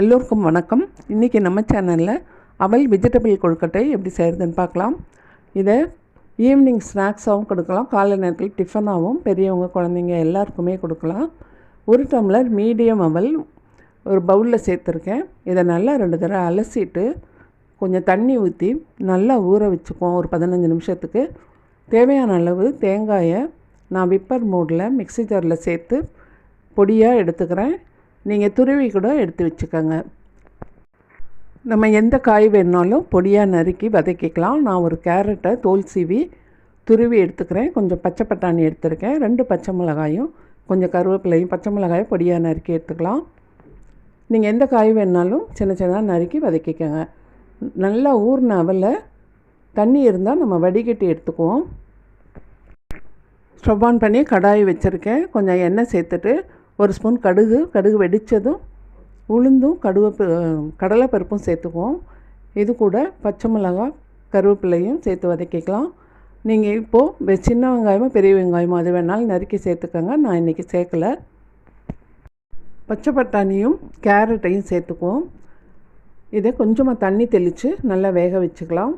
எல்லோருக்கும் வணக்கம். இன்றைக்கி நம்ம சேனலில் அவல் வெஜிடபிள் கொழுக்கட்டை எப்படி செய்கிறதுன்னு பார்க்கலாம். இதை ஈவினிங் ஸ்நாக்ஸாகவும் கொடுக்கலாம். காலை நேரத்தில் டிஃபனாகவும் பெரியவங்க குழந்தைங்க எல்லாருக்குமே கொடுக்கலாம். ஒரு டம்ளர் மீடியம் அவல் ஒரு பவுலில் சேர்த்துருக்கேன். இதை நல்லா ரெண்டு தடவை அலசிட்டு கொஞ்சம் தண்ணி ஊற்றி நல்லா ஊற வச்சுக்குவோம். ஒரு பதினஞ்சு நிமிஷத்துக்கு. தேவையான அளவு தேங்காயை நான் விப்பர் மோடில் மிக்சி ஜாரில் சேர்த்து பொடியாக எடுத்துக்கிறேன். நீங்கள் துருவி கூட எடுத்து வச்சுக்கோங்க. நம்ம எந்த காய் வேணுனாலும் பொடியாக நறுக்கி வதக்கிக்கலாம். நான் ஒரு கேரட்டை தோல் சீவி துருவி எடுத்துக்கிறேன். கொஞ்சம் பச்சை பட்டாணி எடுத்துருக்கேன். ரெண்டு பச்சை மிளகாயும் கொஞ்சம் கருவேப்பிலையும் பச்சை மிளகாயும் பொடியாக நறுக்கி எடுத்துக்கலாம். நீங்கள் எந்த காய் வேணுனாலும் சின்ன சின்னதாக நறுக்கி வதக்கிக்கோங்க. நல்லா ஊர்ன அவலை தண்ணி இருந்தால் நம்ம வடிகட்டி எடுத்துக்குவோம். ஸ்டவ் ஆன் பண்ணி கடாய் வச்சுருக்கேன். கொஞ்சம் எண்ணெய் சேர்த்துட்டு ஒரு ஸ்பூன் கடுகு கடுகு வெடித்ததும் உளுந்தும் கடுவை கடலைப்பருப்பும் சேர்த்துக்குவோம். இது கூட பச்சை மிளகாய் கருவேப்பிலையும் சேர்த்து வதக்கிக்கலாம். நீங்கள் இப்போது சின்ன வெங்காயமோ பெரிய வெங்காயமோ அது வேணாலும் நறுக்கி சேர்த்துக்கோங்க. நான் இன்றைக்கி சேர்க்கலை. பச்சை பட்டாணியும் கேரட்டையும் சேர்த்துக்குவோம். இதை கொஞ்சமாக தண்ணி தெளித்து நல்லா வேக வச்சுக்கலாம்.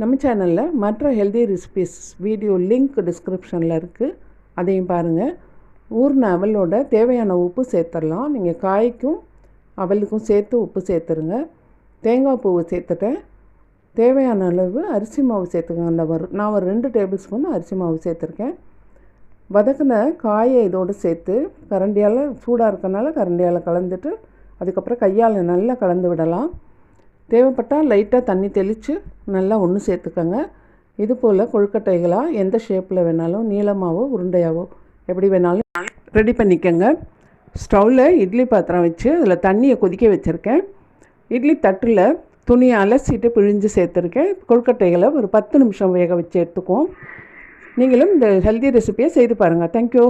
நம்ம சேனலில் மற்ற ஹெல்தி ரெசிபிஸ் வீடியோ லிங்க் டிஸ்கிரிப்ஷனில் இருக்குது அதையும் பாருங்கள் ஊர்ன அவலோட தேவையான உப்பு சேர்த்துடலாம் நீங்கள் காய்க்கும் அவலுக்கும் சேர்த்து உப்பு சேர்த்துருங்க. தேங்காய் பூவை சேர்த்துட்டேன். தேவையான அளவு அரிசி மாவு சேர்த்துக்கோங்க. அந்த ஒரு நான் ஒரு ரெண்டு டேபிள் ஸ்பூன் அரிசி மாவு சேர்த்துருக்கேன். வதக்கின காயை இதோடு சேர்த்து கரண்டியால் சூடாக இருக்கனால கரண்டியால் கலந்துட்டு அதுக்கப்புறம் கையால் நல்லா கலந்து விடலாம். தேவைப்பட்டால் லைட்டாக தண்ணி தெளித்து நல்லா ஒன்று சேர்த்துக்கோங்க. இது போல் கொழுக்கட்டைகளாக எந்த ஷேப்பில் வேணாலும் நீளமாகவோ உருண்டையாவோ எப்படி வேணாலும் ரெடி பண்ணிக்கோங்க. ஸ்டவ்வில் இட்லி பாத்திரம் வச்சு அதில் தண்ணியை கொதிக்க வச்சுருக்கேன். இட்லி தட்டில் துணியை அலசிட்டு பிழிஞ்சு சேர்த்துருக்கேன். கொழுக்கட்டைகளை ஒரு பத்து நிமிஷம் வேக வச்சு எடுத்துக்குவோம். நீங்களும் இந்த ஹெல்தி ரெசிபியை செய்து பாருங்கள் தேங்க்யூ